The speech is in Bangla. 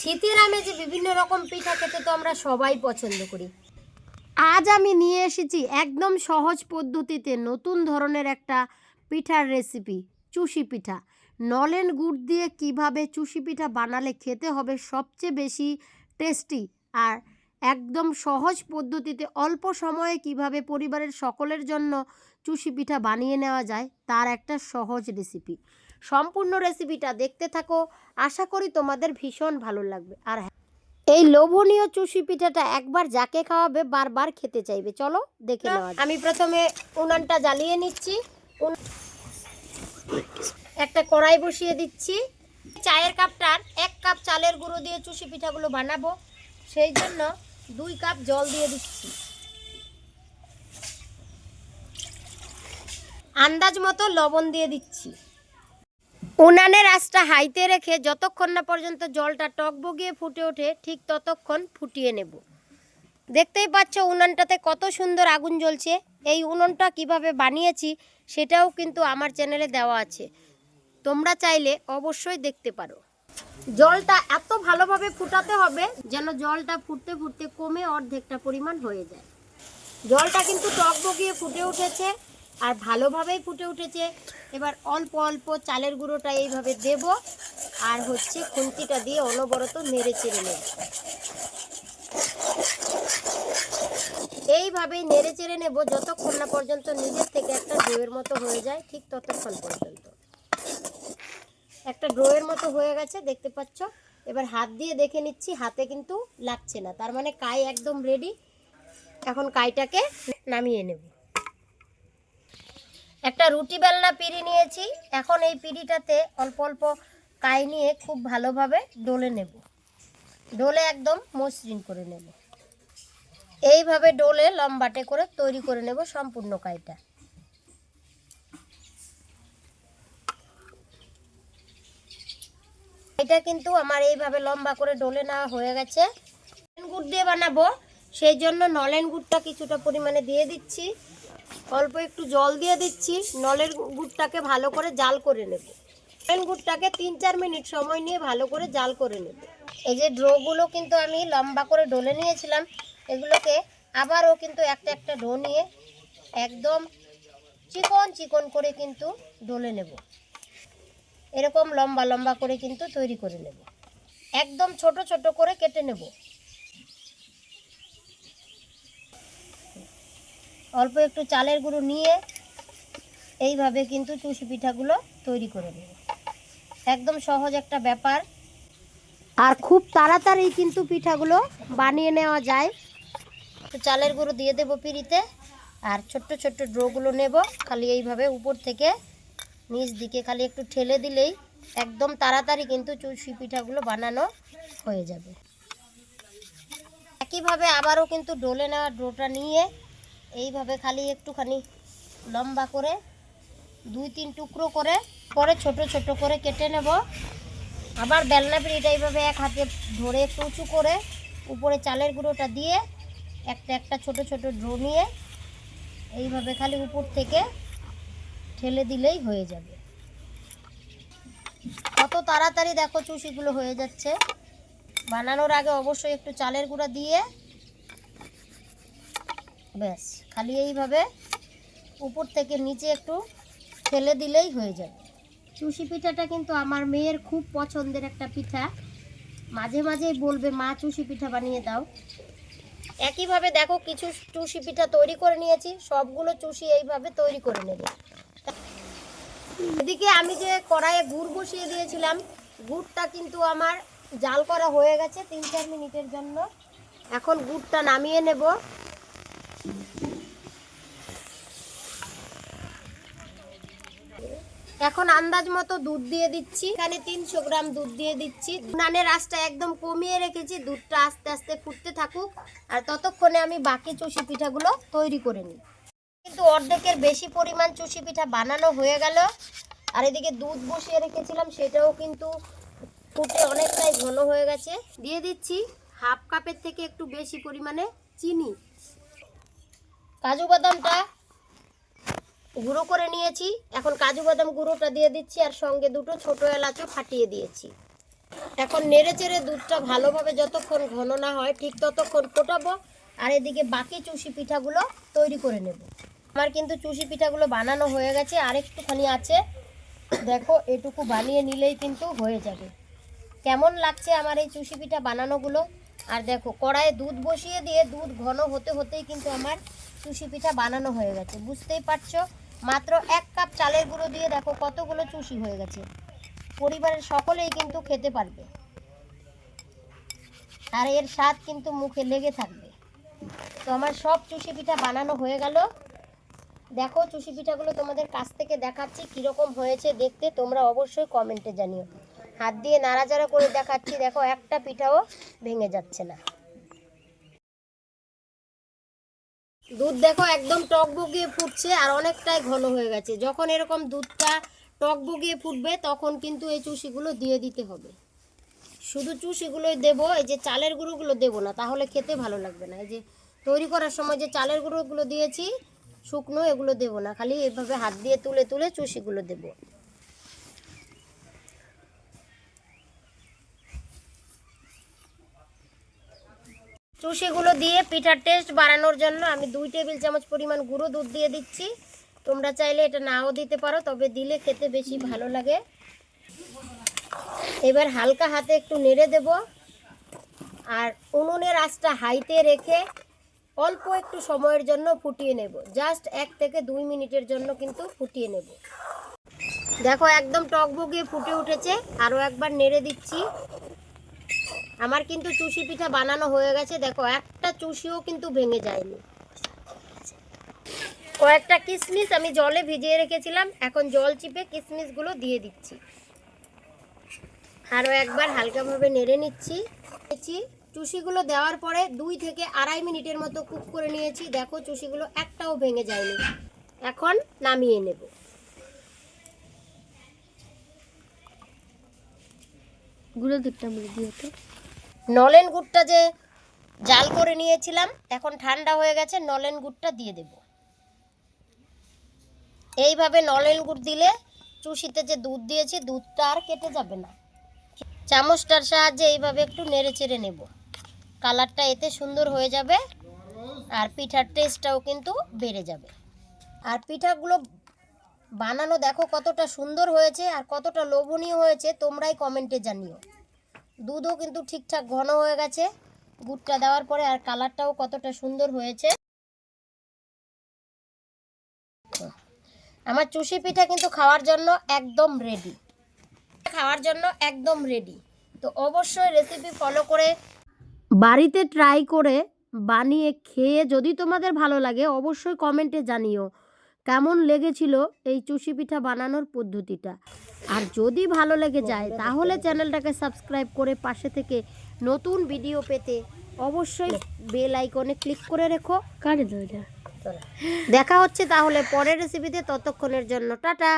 শীতের আমেজে বিভিন্ন রকম পিঠা খেতে তো আমরা সবাই পছন্দ করি। আজ আমি নিয়ে এসেছি একদম সহজ পদ্ধতিতে নতুন ধরনের একটা পিঠার রেসিপি চুষি পিঠা। নলেন গুড় দিয়ে কীভাবে চুষি পিঠা বানালে খেতে হবে সবচেয়ে বেশি টেস্টি আর একদম সহজ পদ্ধতিতে অল্প সময়ে কীভাবে পরিবারের সকলের জন্য চুষি পিঠা বানিয়ে নেওয়া যায়, তার একটা সহজ রেসিপি সম্পূর্ণ রেসিপিটা দেখতে থাকো। আশা করি তোমাদের ভীষণ ভালো লাগবে। আর হ্যাঁ এই লোভনীয় চুষি পিঠাটা একবার যাকে খাওয়াবে বারবার খেতে চাইবে। চলো দেখে নেওয়া আমি প্রথমে উনানটা জ্বালিয়ে নিচ্ছি। একটা কড়াই বসিয়ে দিচ্ছি। চায়ের কাপটার এক কাপ চালের গুঁড়ো দিয়ে চুষি পিঠাগুলো বানাবো। সেই জন্য দুই কাপ জল দিয়ে দিচ্ছি। আন্দাজ মতো লবণ দিয়ে দিচ্ছি। উনানের আঁচটা হাইতে রেখে যতক্ষণ না পর্যন্ত জলটা টকবগিয়ে ফুটে ওঠে, ঠিক ততক্ষণ ফুটিয়ে নেব। দেখতেই পাচ্ছ উনানটাতে কত সুন্দর আগুন জ্বলছে। এই উনুনটা কীভাবে বানিয়েছি সেটাও কিন্তু আমার চ্যানেলে দেওয়া আছে। তোমরা চাইলে অবশ্যই দেখতে পারো। জলটা এত ভালোভাবে ফুটাতে হবে যেন জলটা ফুটতে ফুটতে কমে অর্ধেকটা পরিমাণ হয়ে যায়। জলটা কিন্তু টকবগিয়ে ফুটে উঠেছে। আর ভালোভাবেই ফুটে উঠেছে। এবার অল্প অল্প চালের গুঁড়োটা এইভাবে দেব। আর হচ্ছে খুন্তিটা দিয়ে অনবরত নেড়ে চেড়ে নেব। এইভাবেই নেড়ে চেড়ে নেব যতক্ষণ না পর্যন্ত নিজের থেকে একটা ডোয়ের মতো হয়ে যায়, ঠিক ততক্ষণ পর্যন্ত। একটা ড্রোয়ের মতো হয়ে গেছে, দেখতে পাচ্ছ? এবার হাত দিয়ে দেখে নিচ্ছি, হাতে কিন্তু লাগছে না। তার মানে কাই একদম রেডি এখন কাইটাকে নামিয়ে নেব। একটা রুটি বেলনা পিড়ি নিয়েছি। এখন এই পিড়িটাতে অল্প অল্প কাই নিয়ে খুব ভালোভাবে ডলে নেব। ডলে একদম মসৃণ করে নেব। এইভাবে ডলে লম্বাটে করে তৈরি করে নেব সম্পূর্ণ কাইটা। এটা কিন্তু আমার এইভাবে লম্বা করে ডলে নেওয়া হয়ে গেছে। গুড় দিয়ে বানাবো। সেই জন্য নলেন গুড়টা কিছুটা পরিমাণে দিয়ে দিচ্ছি। অল্প একটু জল দিয়ে দিচ্ছি, নলের গুড়টাকে ভালো করে জাল করে নেব। নলেন গুড়টাকে তিন চার মিনিট সময় নিয়ে ভালো করে জাল করে নেব। এই যে ড্রোগুলো কিন্তু আমি লম্বা করে ডলে নিয়েছিলাম, এগুলোকে আবারও কিন্তু একটা একটা ডো নিয়ে একদম চিকন চিকন করে কিন্তু ডলে নেব। এরকম লম্বা লম্বা করে কিন্তু তৈরি করে নেব। একদম ছোট ছোট করে কেটে নেব। অল্প একটু চালের গুঁড়ো নিয়ে এইভাবে কিন্তু চুষি পিঠাগুলো তৈরি করে নেব। একদম সহজ একটা ব্যাপার। আর খুব তাড়াতাড়ি কিন্তু পিঠাগুলো বানিয়ে নেওয়া যায়। তো চালের গুঁড়ো দিয়ে দেবো পিড়িতে। আর ছোট্ট ছোট্ট ড্রোগুলো নেব। খালি এইভাবে উপর থেকে নিচ দিকে খালি একটু ঠেলে দিলেই একদম তাড়াতাড়ি কিন্তু চুষি পিঠাগুলো বানানো হয়ে যাবে। একইভাবে আবারও কিন্তু ডোলে নেওয়া ডোটা নিয়ে এইভাবে খালি একটুখানি লম্বা করে দুই তিন টুকরো করে পরে ছোট ছোট করে কেটে নেব। আবার বেলনা পিড়িটা এইভাবে এক হাতে ধরে একটু উঁচু করে উপরে চালের গুঁড়োটা দিয়ে একটা একটা ছোট ছোট ড্রো নিয়ে এইভাবে খালি উপর থেকে ঠেলে দিলেই হয়ে যাবে। কত তাড়াতাড়ি দেখো চুষিগুলো হয়ে যাচ্ছে। বানানোর আগে অবশ্যই একটু চালের গুঁড়া দিয়ে ব্যাস, খালি এইভাবে উপর থেকে নিচে একটু ঠেলে দিলেই হয়ে যাবে। চুষি পিঠাটা কিন্তু আমার মেয়ের খুব পছন্দের একটা পিঠা। মাঝে মাঝেই বলবে, মা চুষি পিঠা বানিয়ে দাও। একইভাবে দেখো, কিছু চুষি পিঠা তৈরি করে নিয়েছি, সবগুলো চুষি এইভাবে তৈরি করে নেবে। এদিকে আমি যে কড়াইয়ে গুড় বসিয়ে দিয়েছিলাম, গুড়টা কিন্তু আমার জাল করা হয়ে গেছে তিন চার মিনিটের জন্য। এখন গুড়টা নামিয়ে নেব। এখন আন্দাজ মতো দুধ দিয়ে দিচ্ছি। এখানে তিনশো গ্রাম দুধ দিয়ে দিচ্ছি। নানের আঁচটা একদম কমিয়ে রেখেছি। দুধটা আস্তে আস্তে ফুটতে থাকুক। আর ততক্ষণে আমি বাকি চুষি পিঠাগুলো তৈরি করে নিই। কিন্তু অর্ধেকের বেশি পরিমাণ চুষি পিঠা বানানো হয়ে গেল। আর এদিকে দুধ বসিয়ে রেখেছিলাম, সেটাও কিন্তু ফুটে অনেকটাই ঘন হয়ে গেছে। দিয়ে দিচ্ছি হাফ কাপের থেকে একটু বেশি পরিমাণে চিনি। কাজু বাদামটা গুঁড়ো করে নিয়েছি। এখন কাজু বাদাম গুঁড়োটা দিয়ে দিচ্ছি আর সঙ্গে দুটো ছোট এলাচও ফাটিয়ে দিয়েছি। এখন নেড়ে চেড়ে দুধটা ভালোভাবে যতক্ষণ ঘন না হয় ঠিক ততক্ষণ ফোটাবো আর এদিকে বাকি চুষি পিঠাগুলো তৈরি করে নেব। আমার কিন্তু চুষি পিঠাগুলো বানানো হয়ে গেছে, আর একটুখানি আছে। দেখো, এটুকু বানিয়ে নিলেই কিন্তু হয়ে যাবে। কেমন লাগছে আমার এই চুষি পিঠা বানানোগুলো? আর দেখো, কড়াইয়ে দুধ বসিয়ে দিয়ে দুধ ঘন হতে হতেই কিন্তু আমার চুষি পিঠা বানানো হয়ে গেছে। বুঝতেই পারছ? মাত্র এক কাপ চালের গুঁড়ো দিয়ে দেখো কতগুলো চুষি হয়ে গেছে। পরিবারের সকলেই কিন্তু খেতে পারবে। আর এর স্বাদ কিন্তু মুখে লেগে থাকবে। তো আমার সব চুষি পিঠা বানানো হয়ে গেল। দেখো চুষি পিঠাগুলো তোমাদের কাছ থেকে দেখাচ্ছি, কীরকম হয়েছে দেখতে তোমরা অবশ্যই কমেন্টে জানিও। হাত দিয়ে নাড়াচাড়া করে দেখাচ্ছি, দেখো একটা পিঠাও ভেঙে যাচ্ছে না। দুধ দেখো একদম টক বগিয়ে ফুটছে আর অনেকটাই ঘন হয়ে গেছে। যখন এরকম দুধটা টক বগিয়ে ফুটবে, তখন কিন্তু এই চুষিগুলো দিয়ে দিতে হবে। শুধু চুষিগুলোই দেবো, এই যে চালের গুঁড়োগুলো দেবো না, তাহলে খেতে ভালো লাগবে না। এই যে তৈরি করার সময় যে চালের গুঁড়োগুলো দিয়েছি, শুকনো এগুলো দেবো না, খালি এভাবে হাত দিয়ে তুলে তুলে চুষিগুলো দেবো। চুষিগুলো দিয়ে পিঠার টেস্ট বাড়ানোর জন্য আমি দুই টেবিল চামচ পরিমাণ গুঁড়ো দুধ দিয়ে দিচ্ছি। তোমরা চাইলে এটা নাও দিতে পারো, তবে দিলে খেতে বেশি ভালো লাগে। এবার হালকা হাতে একটু নেড়ে দেব। আর উনুনের আঁচটা হাইতে রেখে অল্প একটু সময়ের জন্য ফুটিয়ে নেব। জাস্ট এক থেকে দুই মিনিটের জন্য কিন্তু ফুটিয়ে নেব। দেখো একদম টকবগিয়ে ফুটে উঠেছে। আরও একবার নেড়ে দিচ্ছি। আমার কিন্তু চুষি পিঠা বানানো হয়ে গেছে, দেখো, একটা চুষিও কিন্তু ভেঙে যায়নি। কয়েকটা কিশমিশ আমি জলে ভিজিয়ে রেখেছিলাম, এখন জল চিপে কিশমিশগুলো দিয়ে দিচ্ছি। আরও একবার হালকাভাবে নেড়ে নিচ্ছি। চুষিগুলো দেওয়ার পরে দুই থেকে আড়াই মিনিটের মতো কুক করে নিয়েছি, দেখো চুষিগুলো একটাও ভেঙে যায়নি। এখন নামিয়ে নেব। গুঁড়ো দুধটা দিও। তো নলেন গুড়টা যে জাল করে নিয়েছিলাম, এখন ঠান্ডা হয়ে গেছে, নলেন গুড়টা দিয়ে দেব। এইভাবে নলেন গুড় দিলে চুষিতে যে দুধ দিয়েছি, দুধটা আর কেটে যাবে না। চামচটার সাহায্যে এইভাবে একটু নেড়ে চেড়ে নেব। কালারটা এতে সুন্দর হয়ে যাবে, আর পিঠার টেস্টটাও কিন্তু বেড়ে যাবে। আর পিঠাগুলো বানানো দেখো কতটা সুন্দর হয়েছে, আর কতটা লোভনীয় হয়েছে, তোমরাই কমেন্টে জানিও। দুধও কিন্তু ঠিকঠাক ঘন হয়ে গেছে। গুড়টা দেওয়ার পরে আর কালারটাও কতটা সুন্দর হয়েছে। আমার চুষি পিঠা কিন্তু খাওয়ার জন্য একদম রেডি খাওয়ার জন্য একদম রেডি তো অবশ্যই রেসিপি ফলো করে বাড়িতে ট্রাই করে বানিয়ে খেয়ে যদি তোমাদের ভালো লাগে অবশ্যই কমেন্টে জানিও। কেমন লেগেছিল এই চুষি পিঠা বানানোর পদ্ধতিটা? আর যদি ভালো লেগে যায় তাহলে চ্যানেলটাকে সাবস্ক্রাইব করে পাশে থেকে নতুন ভিডিও পেতে অবশ্যই বেল আইকনে ক্লিক করে রেখো। দেখা হচ্ছে তাহলে পরের রেসিপিতে ততক্ষণের জন্য টাটা।